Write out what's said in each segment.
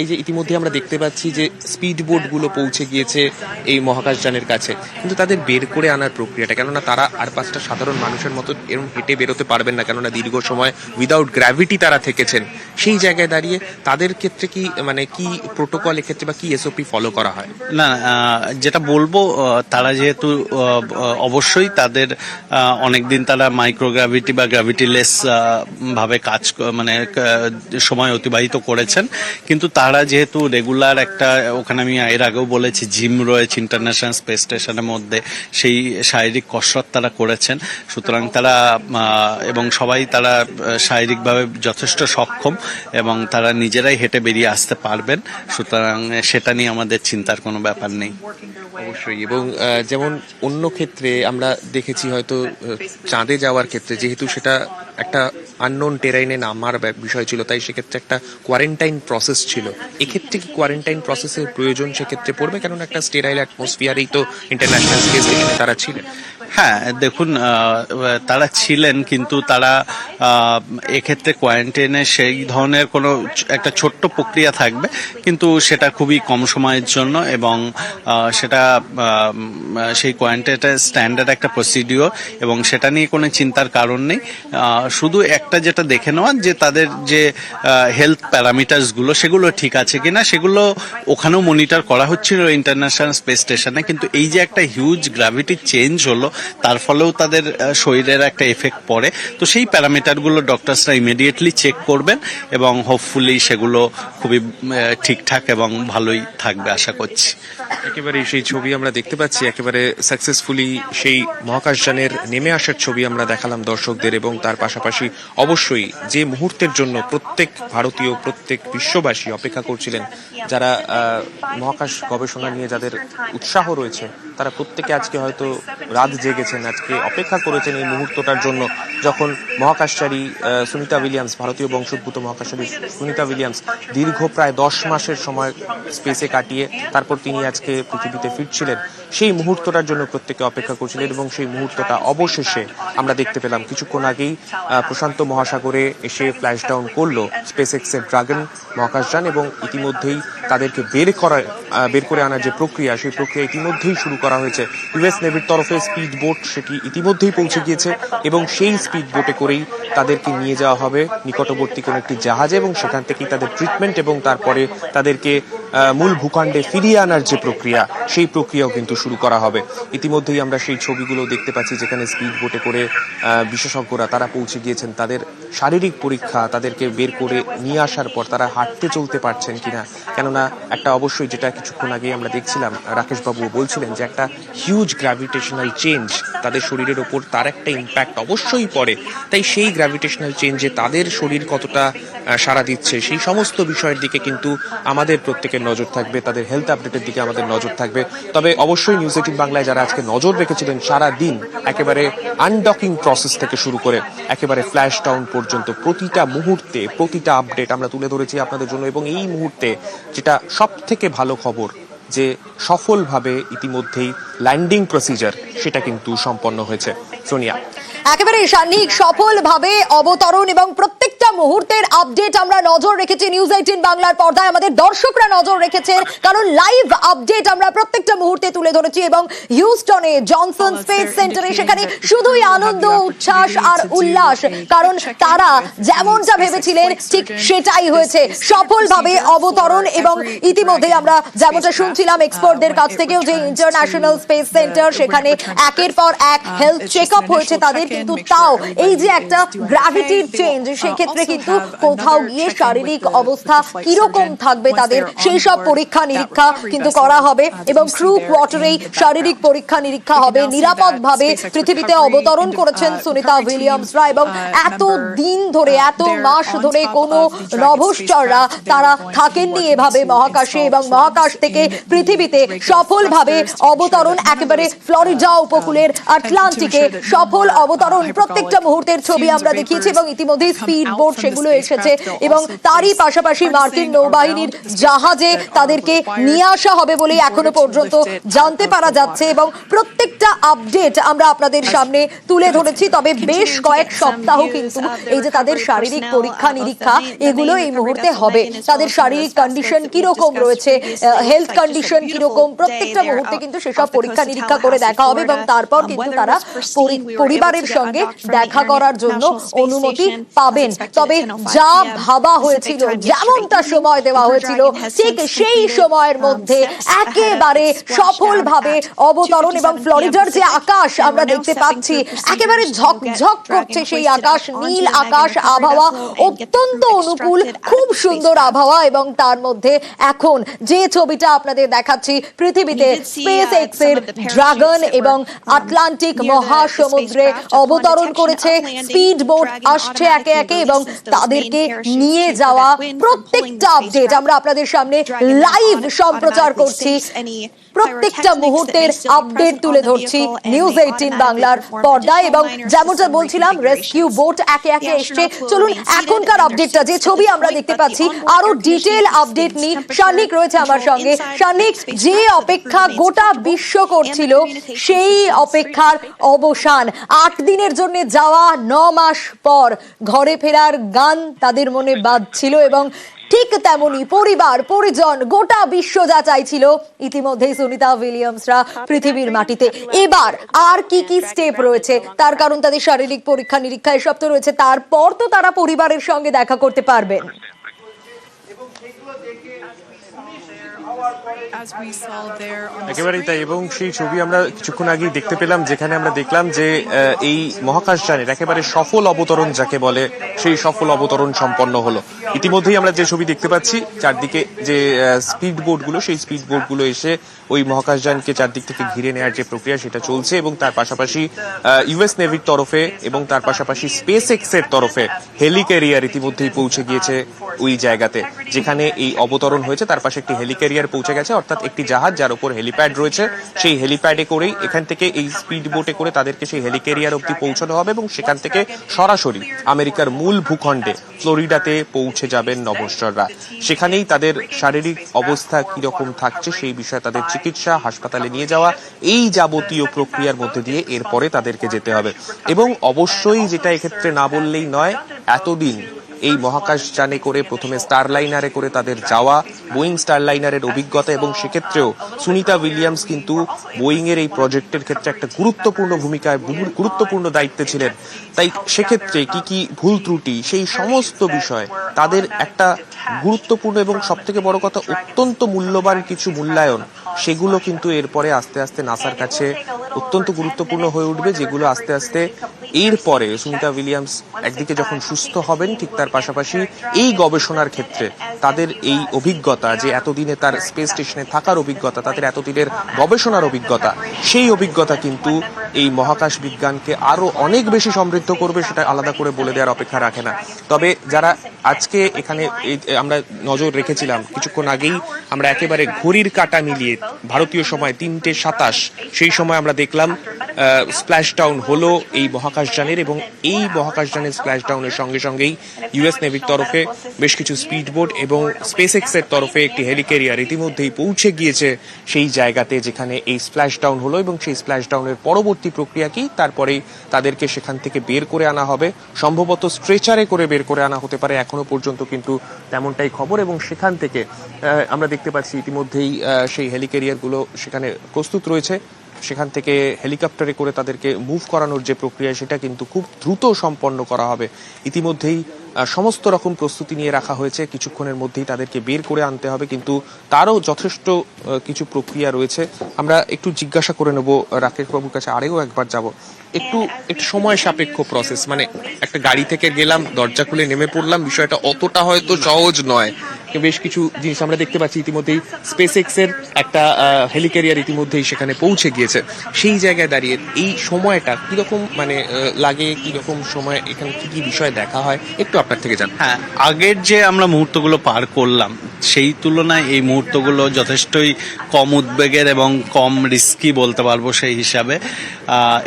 এই যে ইতিমধ্যে আমরা দেখতে পাচ্ছি যে স্পিড বোটগুলো পৌঁছে গিয়েছে এই মহাকাশযানের কাছে। কিন্তু তাদের বের করে আনার প্রক্রিয়াটা, কেননা তারা আর পাঁচটা সাধারণ মানুষের মতো এরকম হেঁটে বেরোতে পারবেন না, কেননা দীর্ঘ সময় উইদাউট গ্র্যাভিটি তারা থেকেছেন। সেই জায়গায় দাঁড়িয়ে তাদের ক্ষেত্রে কি মানে কি প্রোটোকল এক্ষেত্রে বা কি এসওপি ফলো করা হয়? না যেটা বলব তারা যেহেতু অবশ্যই তাদের অনেকদিন তারা মাইক্রোগ্রাভিটি বা গ্র্যাভিটিলেস ভাবে কাজ মানে সময় অতিবাহিত করেছেন। কিন্তু তারা যেহেতু রেগুলার একটা, ওখানে আমি এর আগেও বলেছি জিম রয়েছে ইন্টারন্যাশনাল স্পেস স্টেশনের মধ্যে সেই শারীরিক কসরত তারা করেছেন। সুতরাং তারা এবং সবাই তারা শারীরিকভাবে যথেষ্ট সক্ষম এবং তারা নিজেরাই হেঁটে বেরিয়ে আসতে পারবেন। সুতরাং সেটা নিয়ে আমাদের চিন্তার কোনো ব্যাপার নেই। অবশ্যই, এবং যেমন অন্য ক্ষেত্রে আমরা দেখেছি হয়তো চাঁদে যাওয়ার ক্ষেত্রে যেহেতু সেটা একটা আননোন টেরাইনে নামার বিষয় ছিল, তাই সেক্ষেত্রে একটা কোয়ারেন্টাইন প্রসেস ছিল। এক্ষেত্রে কি কোয়ারেন্টাইন প্রসেসের প্রয়োজন সেক্ষেত্রে পড়বে? কারণ একটা স্টেরাইল অ্যাটমসফিয়ারেই তো ইন্টারন্যাশনাল স্টেশনে তারা ছিলেন। হ্যাঁ দেখুন তারা ছিলেন, কিন্তু তারা এক্ষেত্রে কোয়ারেন্টাইনে সেই ধরনের কোনো একটা ছোট্ট প্রক্রিয়া থাকবে, কিন্তু সেটা খুবই কম সময়ের জন্য এবং সেটা সেই কোয়ারেন্টাইনের স্ট্যান্ডার্ড একটা প্রসিডিওর এবং সেটা নিয়ে কোনো চিন্তার কারণ নেই। শুধু একটা যেটা দেখে নেওয়া যে তাদের যে হেলথ প্যারামিটার্সগুলো সেগুলো ঠিক আছে কিনা, সেগুলো ওখানেও মনিটর করা হচ্ছিল ইন্টারন্যাশনাল স্পেস স্টেশনে কিন্তু এই যে একটা হিউজ গ্র্যাভিটি চেঞ্জ হলো তার ফলেও তাদের শরীরের একটা এফেক্ট পড়ে। তো সেই প্যারামিটারগুলো ডক্টরসরা ইমিডিয়েটলি চেক করবেন এবং হোপফুলি সেগুলো খুবই ঠিকঠাক এবং ভালোই থাকবে আশা করছি। একেবারে সেই ছবি আমরা দেখতে পাচ্ছি, একেবারে সাকসেসফুলি সেই মহাকাশযানের নেমে আসার ছবি আমরা দেখালাম দর্শকদের এবং তার পাশাপাশি অবশ্যই যে মুহূর্তের জন্য প্রত্যেক ভারতীয়, প্রত্যেক বিশ্ববাসী অপেক্ষা করছিলেন, যারা মহাকাশ গবেষণা নিয়ে যাদের উৎসাহ রয়েছে, তারা প্রত্যেকে আজকে হয়তো রাত জেগেছেন, আজকে অপেক্ষা করেছেন এই মুহূর্তটার জন্য, যখন মহাকাশচারী সুনিতা উইলিয়ামস, ভারতীয় বংশোদ্ভূত মহাকাশচারী সুনিতা উইলিয়ামস দীর্ঘ প্রায় দশ মাসের সময় স্পেসে কাটিয়ে তারপর তিনি আজকে পৃথিবীতে ফিরছিলেন, সেই মুহূর্তটার জন্য প্রত্যেকে অপেক্ষা করছিলেন এবং সেই মুহূর্তটা অবশেষে আমরা দেখতে পেলাম। কিছুক্ষণ আগেই প্রশান্ত মহাসাগরে এসে ফ্ল্যাশ ডাউন করল স্পেস এক্সের ড্রাগন মহাকাশযান এবং ইতিমধ্যেই তাদেরকে বের করা বের করে আনার যে প্রক্রিয়া, সেই প্রক্রিয়া ইতিমধ্যেই শুরু করা হয়েছে। ইউএস নেভির তরফে স্পিড বোট সেটি ইতিমধ্যেই পৌঁছে গিয়েছে এবং সেই স্পিড বোটে করেই তাদেরকে নিয়ে যাওয়া হবে। নিকটবর্তী কোনো একটি জাহাজে এবং সেখান থেকেই তাদের ট্রিটমেন্ট এবং তারপরে তাদেরকে মূল ভূখণ্ডে ফিরিয়ে আনার যে প্রক্রিয়া, সেই প্রক্রিয়াও কিন্তু শুরু করা হবে। ইতিমধ্যেই আমরা সেই ছবিগুলো দেখতে পাচ্ছি যেখানে স্পিড বোটে করে বিশেষজ্ঞরা তারা পৌঁছে গিয়েছেন তাদের শারীরিক পরীক্ষা তাদেরকে বের করে নিয়ে আসার পর তারা হাঁটতে চলতে পারছেন কিনা? কেননা একটা অবশ্যই যেটা কিছুক্ষণ আগে আমরা দেখছিলাম, রাকেশবাবু বলছিলেন যে একটা হিউজ গ্র্যাভিটেশনাল চেঞ্জ তাদের শরীরের ওপর তার একটা ইম্প্যাক্ট অবশ্যই পড়ে। তাই সেই গ্র্যাভিটেশনাল চেঞ্জে তাদের শরীর কতটা সাড়া দিচ্ছে, সেই সমস্ত বিষয়ের দিকে কিন্তু আমাদের প্রত্যেকের নজর থাকবে, তাদের হেলথ আপডেটের দিকে আমাদের নজর থাকবে। তবে অবশ্যই নিউজ এইটিন বাংলায় যারা আজকে নজর রেখেছিলেন সারা দিন একেবারে আনডকিং প্রসেস থেকে শুরু করে, একেবারে ফ্ল্যাশ ডাউন পর্যন্ত প্রতিটা মুহূর্তে প্রতিটা আপডেট আমরা তুলে ধরেছি আপনাদের জন্য এবং এই মুহূর্তে যেটা সব থেকে ভালো খবর, যে সফলভাবে ইতিমধ্যেই ল্যান্ডিং প্রসিজার সেটা কিন্তু সম্পন্ন হয়েছে। সোনিয়া। একেবারে সফলভাবে অবতরণ এবং প্রত্যেকটা মুহূর্তের আপডেট আমরা নজর রেখেছি নিউজ এইটিন বাংলার পর্দায়। আমাদের দর্শকরা নজর রেখেছেন কারণ লাইভ আপডেট আমরা প্রত্যেকটা মুহূর্তে তুলে ধরেছি এবং হিউস্টনে জনসন স্পেস সেন্টারে সেখানে শুধুই আনন্দ উচ্ছ্বাস আর উল্লাস। কারণ তারা যেমনটা ভেবেছিলেন ঠিক সেটাই হয়েছে। সফলভাবে অবতরণ এবং ইতিমধ্যে আমরা যেমনটা শুনছিলাম এক্সপার্টদের কাছ থেকেও যে ইন্টারন্যাশনাল স্পেস সেন্টার সেখানে একের পর এক হেলথ চেক আপ হয়েছে তাদের কিন্তু তাও এই যে একটা গ্র্যাভিটির চেঞ্জ সেক্ষেত্রে কিন্তু কোথাও গিয়ে শারীরিক অবস্থা কীরকম থাকবে তাদের সেই সব পরীক্ষা নিরীক্ষা কিন্তু করা হবে এবং ক্রু কোয়ার্টারেই শারীরিক পরীক্ষা নিরীক্ষা হবে নিরাপদ ভাবে পৃথিবীতে অবতরণ করেছেন সুনিতা উইলিয়ামসরা এবং এত দিন ধরে এত মাস ধরে কোনো নভশ্চররা তারা থাকেননি এভাবে মহাকাশে এবং মহাকাশ থেকে পৃথিবীতে সফলভাবে অবতরণ একেবারে ফ্লোরিডা উপকূলের আটলান্টিকে সফল অবতরণ প্রত্যেকটা মুহূর্তের ছবি আমরা দেখিয়েছি এবং ইতিমধ্যে স্পিড বোট সেগুলো এসেছে এবং তারই পাশাপাশি মার্কিন নৌবাহিনীর জাহাজে তাদেরকে নিয়ে আসা হবে বলে এখনও পর্যন্ত জানতে পারা যাচ্ছে এবং প্রত্যেকটা আপডেট আমরা আপনাদের সামনে তুলে ধরেছি তবে বেশ কয়েক সপ্তাহ কিন্তু এই যে তাদের শারীরিক পরীক্ষা নিরীক্ষা এগুলো এই মুহূর্তে হবে। তাদের শারীরিক কন্ডিশন কীরকম রয়েছে হেলথ কন্ডিশন কীরকম প্রত্যেকটা মুহূর্তে কিন্তু সেসব পরীক্ষা নিরীক্ষা করে দেখা হবে এবং তারপর কিন্তু তারা পরিবারের সঙ্গে দেখা করার জন্য অনুমতি পাবেন তবে যা ভাবা হয়েছিল যেমনটা সময় দেওয়া হয়েছিল ঠিক সেই সময়ের মধ্যে একেবারে সফলভাবে অবতরণ এবং ফ্লোরিডার যে আকাশ আমরা দেখতে পাচ্ছি একেবারে ঝকঝক করছে সেই আকাশ নীল আকাশ আবহাওয়া অত্যন্ত অনুকূল খুব সুন্দর আবহাওয়া এবং তার মধ্যে এখন যে ছবিটা আপনাদের দেখাচ্ছি পৃথিবীতে স্পেস এক্সের ড্রাগন এবং আটলান্টিক মহাসমুদ্রে অবতরণ করেছে স্পিড বোট আসছে একে একে এবং তাদেরকে নিয়ে যাওয়া প্রত্যেকটা আপডেট আমরা আপনাদের সামনে লাইভ সম্প্রচার করছি। প্রত্যেকটা মুহূর্তের আপডেট তুলে ধরছি। নিউজ এইটিন বাংলার পর্দায় এবং যেমনটা বলছিলাম রেস্কিউ বোট একে একে এসছে। চলুন এখনকার আপডেটটা যে ছবি আমরা দেখতে পাচ্ছি আরও ডিটেল আপডেট নিয়ে শানিক রয়েছে আমার সঙ্গে। শানিক যে অপেক্ষা গোটা বিশ্ব করছিল সেই অপেক্ষার অবসান। আট দিনের জন্য যাওয়া ন মাস পর ঘরে ফেরার গান তাদের মনে বাঁধছিল এবং ঠিক তেমনই পরিবার, পরিজন গোটা বিশ্ব যা চাইছিল, ইতিমধ্যেই সুনিতা উইলিয়ামসরা পৃথিবীর মাটিতে। এবার আর কি কি স্টেপ রয়েছে? তার কারণ তাদের শারীরিক পরীক্ষা নিরীক্ষা এসব তো রয়েছে। তারপর তো তারা পরিবারের সঙ্গে দেখা করতে পারবেন। একেবারেই তাই এবং সেই ছবি আমরা কিছুক্ষণ আগেই দেখতে পেলাম যেখানে আমরা দেখলাম যে এই মহাকাশযানের একেবারে সফল অবতরণ যাকে বলে সেই সফল অবতরণ সম্পন্ন হলো। ইতিমধ্যেই আমরা যে ছবি দেখতে পাচ্ছি চারদিকে যে স্পিড বোটগুলো সেই স্পিড বোটগুলো এসে ওই মহাকাশযানকে চারদিক থেকে ঘিরে নেওয়ার যে প্রক্রিয়া সেটা চলছে এবং তার পাশাপাশি ইউএস নেভির তরফে এবং তার পাশাপাশি স্পেস এক্সের তরফে হেলিক্যারিয়ার ইতিমধ্যেই পৌঁছে গিয়েছে ওই জায়গাতে যেখানে এই অবতরণ হয়েছে। তার পাশে একটি হেলিক্যারিয়ার পৌঁছে গেছে, অর্থাৎ একটি জাহাজ যার উপর হেলিপ্যাড রয়েছে। সেই হেলিপ্যাডে করেই এখান থেকে এই স্পিড বোটে করে তাদেরকে সেই হেলিকেরিয়ার অব্দি পৌঁছানো হবে এবং সেখান থেকে সরাসরি আমেরিকার মূল ভূখণ্ডে, ফ্লোরিডাতে পৌঁছে যাবেন নভশ্চররা। সেখানেই তাদের শারীরিক অবস্থা কীরকম থাকছে সেই বিষয়ে তাদের চিকিৎসা, হাসপাতালে নিয়ে যাওয়া, এই যাবতীয় প্রক্রিয়ার মধ্যে দিয়ে এরপরে তাদেরকে যেতে হবে। এবং অবশ্যই যেটা এক্ষেত্রে না বললেই নয়, এতদিন এই মহাকাশ যানে করে প্রথমে স্টারলাইনারে করে তাদের যাওয়া, বোয়িং স্টারলাইনারের অভিজ্ঞতা এবং সেক্ষেত্রেও সুনিতা উইলিয়ামস কিন্তু বোয়িং এর এই প্রজেক্টের ক্ষেত্রে একটা গুরুত্বপূর্ণ ভূমিকায় গুরু- গুরুত্বপূর্ণ দায়িত্বে ছিলেন। তাই সেক্ষেত্রে কি কি ভুল ত্রুটি, সেই সমস্ত বিষয় তাদের একটা গুরুত্বপূর্ণ এবং সব থেকে বড় কথা অত্যন্ত মূল্যবান কিছু মূল্যায়ন, সেগুলো কিন্তু এরপরে আস্তে আস্তে নাসার কাছে অত্যন্ত গুরুত্বপূর্ণ হয়ে উঠবে, যেগুলো আস্তে আস্তে এরপরে সুনিতা উইলিয়ামস একদিকে যখন সুস্থ হবেন, ঠিক তার পাশাপাশি এই গবেষণার ক্ষেত্রে তাদের এই অভিজ্ঞতা যে এতদিনে তার স্পেস স্টেশনে থাকার অভিজ্ঞতা, তাদের এতদিনের গবেষণার অভিজ্ঞতা, সেই অভিজ্ঞতা কিন্তু এই মহাকাশ বিজ্ঞানকে আরও অনেক বেশি সমৃদ্ধ করবে সেটা আলাদা করে বলে দেওয়ার অপেক্ষা রাখে না। তবে যারা আজকে এখানে আমরা নজর রেখেছিলাম, কিছুক্ষণ আগেই আমরা একেবারে ঘড়ির কাটা মিলিয়ে ভারতীয় সময় তিনটে সাতাশ, সেই সময় আমরা দেখলাম স্প্ল্যাশ ডাউন হলো এই মহাকাশযানের এবং এই মহাকাশযানের স্প্ল্যাশ ডাউনের সঙ্গে সঙ্গেই ইউএস নেভির তরফে বেশ কিছু স্পিড বোট এবং স্পেস এক্সের তরফে একটি হেলিকেরিয়ার ইতিমধ্যেই পৌঁছে গিয়েছে সেই জায়গাতে যেখানে এই স্প্ল্যাশ ডাউন হলো এবং সেই স্প্ল্যাশ ডাউনের পরবর্তী প্রক্রিয়া কি তারপরেই তাদেরকে সেখান থেকে বের করে আনা হবে। সম্ভবত স্ট্রেচারে করে বের করে আনা হতে পারে এখনও পর্যন্ত কিন্তু তেমনটাই খবর এবং সেখান থেকে আমরা দেখতে পাচ্ছি ইতিমধ্যেই সেই হেলিকেরিয়ারগুলো সেখানে প্রস্তুত রয়েছে। সেখান থেকে হেলিকপ্টারে করে তাদেরকে মুভ করানোর যে প্রক্রিয়া, সেটা কিন্তু খুব দ্রুত সম্পন্ন করা হবে। ইতিমধ্যেই সমস্ত রকম প্রস্তুতি নিয়ে রাখা হয়েছে। কিছুক্ষণের মধ্যেই তাদেরকে বের করে আনতে হবে, কিন্তু তারও যথেষ্ট কিছু প্রক্রিয়া রয়েছে। আমরা একটু জিজ্ঞাসা করে নেব রাকেশ বাবুর কাছে, আরেও একবার যাব। একটু একটু সময় সাপেক্ষ প্রসেস মানে একটা গাড়ি থেকে গেলাম, দরজা খুলে নেমে পড়লাম, বিষয়টা অতটা হয়তো সহজ নয়। বেশ কিছু জিনিস আমরা দেখতে পাচ্ছি ইতিমধ্যেই স্পেস এক্সের একটা হেলিক্যারিয়ার ইতিমধ্যেই সেখানে পৌঁছে গিয়েছে। সেই জায়গায় দাঁড়িয়ে এই সময়টা কীরকম মানে লাগে, কীরকম সময়, এখানে কি কি বিষয় দেখা হয়? একটু আপনার থেকে জান হ্যাঁ আগের যে আমরা মুহূর্তগুলো পার করলাম, সেই তুলনায় এই মুহূর্তগুলো যথেষ্টই কম উদ্বেগের এবং কম রিস্কি বলতে পারব সেই হিসাবে।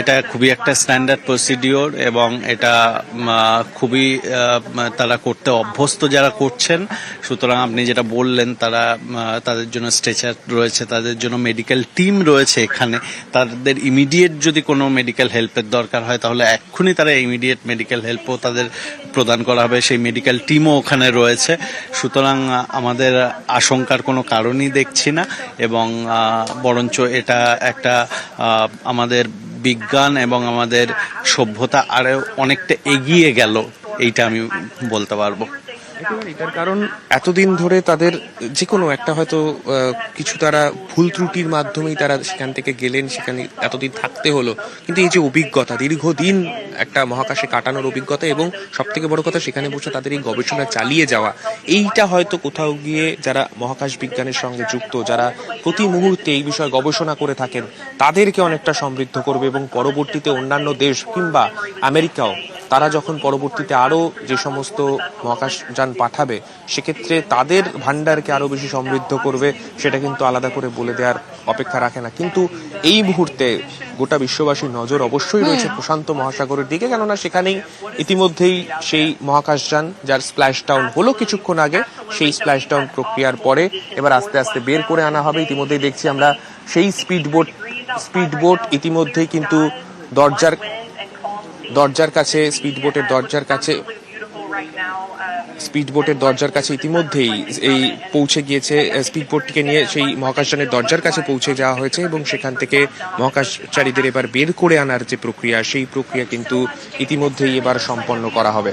এটা খুবই একটা স্ট্যান্ডার্ড প্রসিডিওর এবং এটা খুবই তারা করতে অভ্যস্ত যারা করছেন, সুতরাং আপনি যেটা বললেন, তারা তাদের জন্য স্ট্রেচার রয়েছে, তাদের জন্য মেডিকেল টিম রয়েছে এখানে। তাদের ইমিডিয়েট যদি কোনো মেডিকেল হেল্পের দরকার হয়, তাহলে এক্ষুনি তারা ইমিডিয়েট মেডিকেল হেল্পও তাদের প্রদান করা হবে, সেই মেডিকেল টিমও ওখানে রয়েছে। সুতরাং আমাদের আশঙ্কার কোনো কারণই দেখছি না এবং বরঞ্চ এটা একটা আমাদের বিজ্ঞান এবং আমাদের সভ্যতা আরও অনেকটা এগিয়ে গেল, এইটা আমি বলতে পারব। এটার কারণ এতদিন ধরে তাদের যে কোনো একটা হয়তো কিছু তারা ভুল ত্রুটির মাধ্যমেই তারা সেখান থেকে গেলেন, সেখানে এতদিন থাকতে হলো। কিন্তু এই যে অভিজ্ঞতা, দীর্ঘদিন একটা মহাকাশে কাটানোর অভিজ্ঞতা এবং সব থেকে বড় কথা সেখানে বসে তাদের এই গবেষণা চালিয়ে যাওয়া। এইটা হয়তো কোথাও গিয়ে যারা মহাকাশ বিজ্ঞানের সঙ্গে যুক্ত, যারা প্রতি মুহূর্তে এই বিষয়ে গবেষণা করে থাকেন, তাদেরকে অনেকটা সমৃদ্ধ করবে এবং পরবর্তীতে অন্যান্য দেশ কিংবা আমেরিকাও তারা যখন পরবর্তীতে আরও যে সমস্ত মহাকাশযান পাঠাবে সেক্ষেত্রে তাদের ভান্ডারকে আরও বেশি সমৃদ্ধ করবে সেটা কিন্তু আলাদা করে বলে দেওয়ার অপেক্ষা রাখে না। কিন্তু এই মুহূর্তে গোটা বিশ্ববাসীর নজর অবশ্যই রয়েছে প্রশান্ত মহাসাগরের দিকে কেননা সেখানেই ইতিমধ্যেই সেই মহাকাশযান যার স্প্ল্যাশ ডাউন হলো কিছুক্ষণ আগে সেই স্প্ল্যাশ ডাউন প্রক্রিয়ার পরে এবার আস্তে আস্তে বের করে আনা হবে। ইতিমধ্যেই দেখছি আমরা সেই স্পিড বোট স্পিড বোট ইতিমধ্যেই কিন্তু দরজার দরজার কাছে স্পিড বোটের দরজার কাছে। স্পিড বোটের দরজার কাছে ইতিমধ্যেই এই পৌঁছে গিয়েছে স্পিড বোটটিকে নিয়ে সেই মহাকাশযানের দরজার কাছে পৌঁছে যাওয়া হয়েছে এবং সেখান থেকে মহাকাশচারীদের এবার বের করে আনার যে প্রক্রিয়া, সেই প্রক্রিয়া কিন্তু ইতিমধ্যেই এবার সম্পন্ন করা হবে।